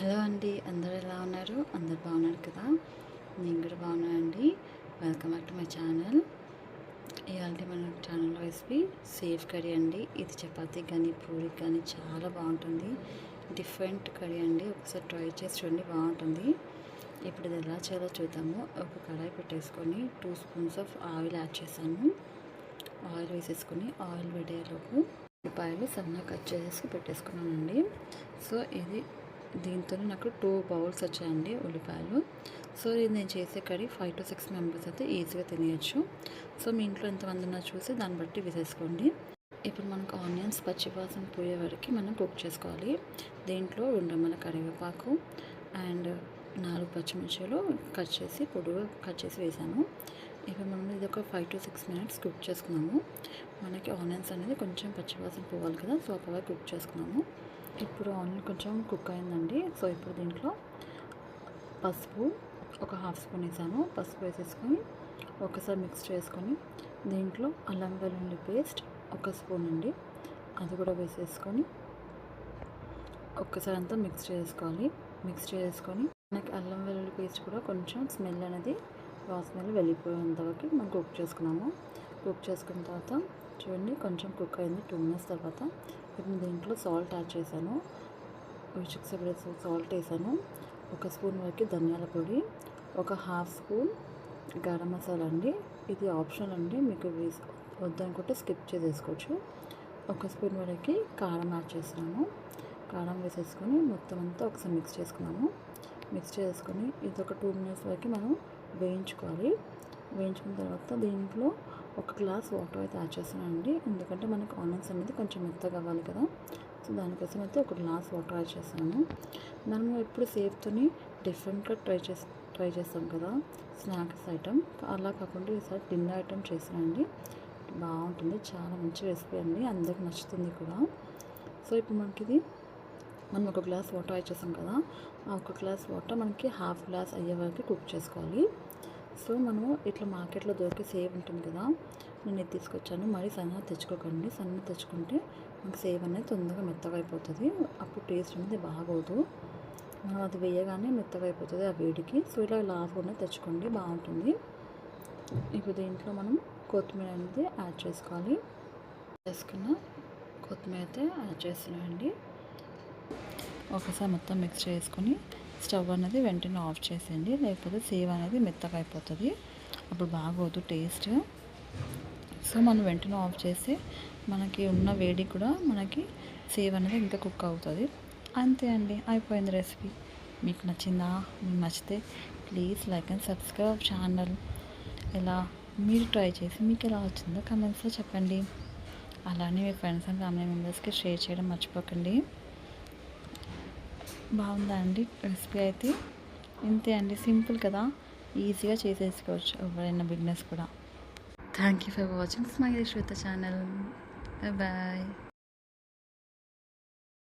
Hello అండి అందరు ఎలా ఉన్నారు? అందరు బాగున్నారు కదా? నేను కూడా బాగున్నాను అండి welcome back to my channel. ఇవాళ మన ఛానల్ రెసిపీ సేఫ్ కర్రీ అండి. ఇది చపాతీ కానీ పూరి కానీ చాలా బాగుంటుంది. డిఫరెంట్ కర్రీ అండి. ఒకసారి ట్రై చేసి చూడండి బాగుంటుంది. ఇప్పుడు ఇది ఎలా చేయాలో చూద్దాము. ఒక కడాయి పెట్టేసుకొని two spoons of oil add చేశాను. ఆయిల్ వేసేసుకొని ఆయిల్ వేడేలోపు ఉల్లిపాయలు సన్నగా కట్ చేసేసి పెట్టేసుకున్నానండి. సో ఇది దీంతో నాకు టూ బౌల్స్ వచ్చాయండి ఉల్లిపాయలు. సో ఇది నేను చేసే curry five to six members అయితే ఈజీగా తినేయచ్చు. సో మీ ఇంట్లో ఎంతమంది ఉన్నా చూసి దాన్ని బట్టి వేసేసుకోండి. ఇప్పుడు మనకు ఆనియన్స్ పచ్చివాసన పోయే వరకు మనం కుక్ చేసుకోవాలి. దీంట్లో రెండమ్మల కరివేపాకు అండ్ నాలుగు పచ్చిమిర్చిలు కట్ చేసి పొడుగు కట్ చేసి వేసాను. ఇప్పుడు మనం ఇది ఒక five to six minutes cook చేసుకున్నాము. మనకి ఆనియన్స్ అనేది కొంచెం పచ్చివాసన పోవాలి కదా సో అప్పగా కుక్ చేసుకున్నాము. ఇప్పుడు ఆనియన్ కొంచెం కుక్ అయిందండి. సో ఇప్పుడు దీంట్లో పసుపు ఒక హాఫ్ స్పూన్ వేసాను. పసుపు వేసేసుకొని ఒకసారి మిక్స్ చేసుకొని దీంట్లో అల్లం వెల్లుల్లి పేస్ట్ ఒక స్పూన్ అండి. అది కూడా వేసేసుకొని ఒక్కసారి అంతా మిక్స్ చేసుకోవాలి. మిక్స్ చేసుకొని మనకి అల్లం వెల్లుల్లి పేస్ట్ కూడా కొంచెం స్మెల్ అనేది రా స్మెల్ వెళ్ళిపోయేంత వరకు మనం కుక్ చేసుకున్నాము. కుక్ చేసుకున్న తర్వాత చూడండి కొంచెం కుక్ అయింది. టూ మినిట్స్ తర్వాత ఇప్పుడు దీంట్లో సాల్ట్ యాడ్ చేశాను. రుచికి సరిపడే సాల్ట్ వేసాను. ఒక స్పూన్ వరకు ధనియాల పొడి ఒక హాఫ్ స్పూన్ గరం మసాలా అండి. ఇది ఆప్షనల్ అండి. మీకు వద్దనుకుంటే స్కిప్ చేసేసుకోవచ్చు. ఒక స్పూన్ వరకు కారం యాడ్ చేస్తున్నాము కారం వేసేసుకొని మొత్తం అంతా ఒకసారి మిక్స్ చేసుకున్నాము మిక్స్ చేసుకొని ఇది ఒక టూ మినిట్స్ వరకు మనం వేయించుకోవాలి. వేయించుకున్న తర్వాత దీంట్లో ఒక గ్లాస్ వాటర్ అయితే యాడ్ చేస్తానండి ఎందుకంటే మనకు ఆనియన్స్ అనేది కొంచెం మెత్తగా అవ్వాలి కదా. సో దానికోసం అయితే ఒక గ్లాస్ వాటర్ యాడ్ చేస్తాను మనము ఎప్పుడు సేఫ్తోని డిఫరెంట్గా ట్రై చేసి ట్రై చేస్తాం కదా. స్నాక్స్ ఐటమ్ అలా కాకుండా ఈసారి డిన్నర్ ఐటమ్ చేసానండి బాగుంటుంది. చాలా మంచి రెసిపీ అండి. అందరికి నచ్చుతుంది కూడా. సో ఇప్పుడు మనకి ఇది మనం ఒక గ్లాస్ వాటర్ యాడ్ చేస్తాం కదా. ఆ ఒక గ్లాస్ వాటర్ మనకి హాఫ్ గ్లాస్ అయ్యే వరకు కుక్ చేసుకోవాలి. సో మనము ఇట్లా మార్కెట్లో దొరికే సేవ్ ఉంటుంది కదా నేను ఇది తీసుకొచ్చాను. మరీ సన్నగా తెచ్చుకోకండి. సన్నగా తెచ్చుకుంటే మనకు సేవ్ అనేది తొందరగా మెత్తగా అయిపోతుంది. అప్పుడు టేస్ట్ అనేది బాగోదు. మనం అది వేయగానే మెత్తగా అయిపోతుంది ఆ వేడికి. సో ఇలా లాభంగా తెచ్చుకోండి. బాగుంటుంది. ఇప్పుడు దీంట్లో మనం కొత్తిమీర అనేది యాడ్ చేసుకోవాలి. చేసుకున్న కొత్తిమీర అయితే యాడ్ చేస్తున్నామండి ఒకసారి మొత్తం మిక్స్ చేసుకొని స్టవ్ అనేది వెంటనే ఆఫ్ చేసేయండి. లేకపోతే సేవ్ అనేది మెత్తగా అయిపోతుంది. అప్పుడు బాగోదు టేస్ట్. సో మనం వెంటనే ఆఫ్ చేస్తే మనకి ఉన్న వేడి కూడా మనకి సేవ్ అనేది ఇంకా కుక్ అవుతుంది. అంతే అండి. అయిపోయింది రెసిపీ. మీకు నచ్చిందా? మీకు నచ్చితే please like and subscribe channel. ఎలా? మీరు ట్రై చేసి మీకు ఎలా వచ్చిందో కమెంట్స్లో చెప్పండి. అలానే మీ ఫ్రెండ్స్ అండ్ ఫ్యామిలీ మెంబర్స్కి షేర్ చేయడం మర్చిపోకండి. బాగుందా అండి రెసిపీ అయితే? ఇంతే అండి సింపుల్ కదా. ఈజీగా చేసేసుకోవచ్చు ఎవరైనా బిజినెస్ కూడా. Thank you for watching smile Shweta channel bye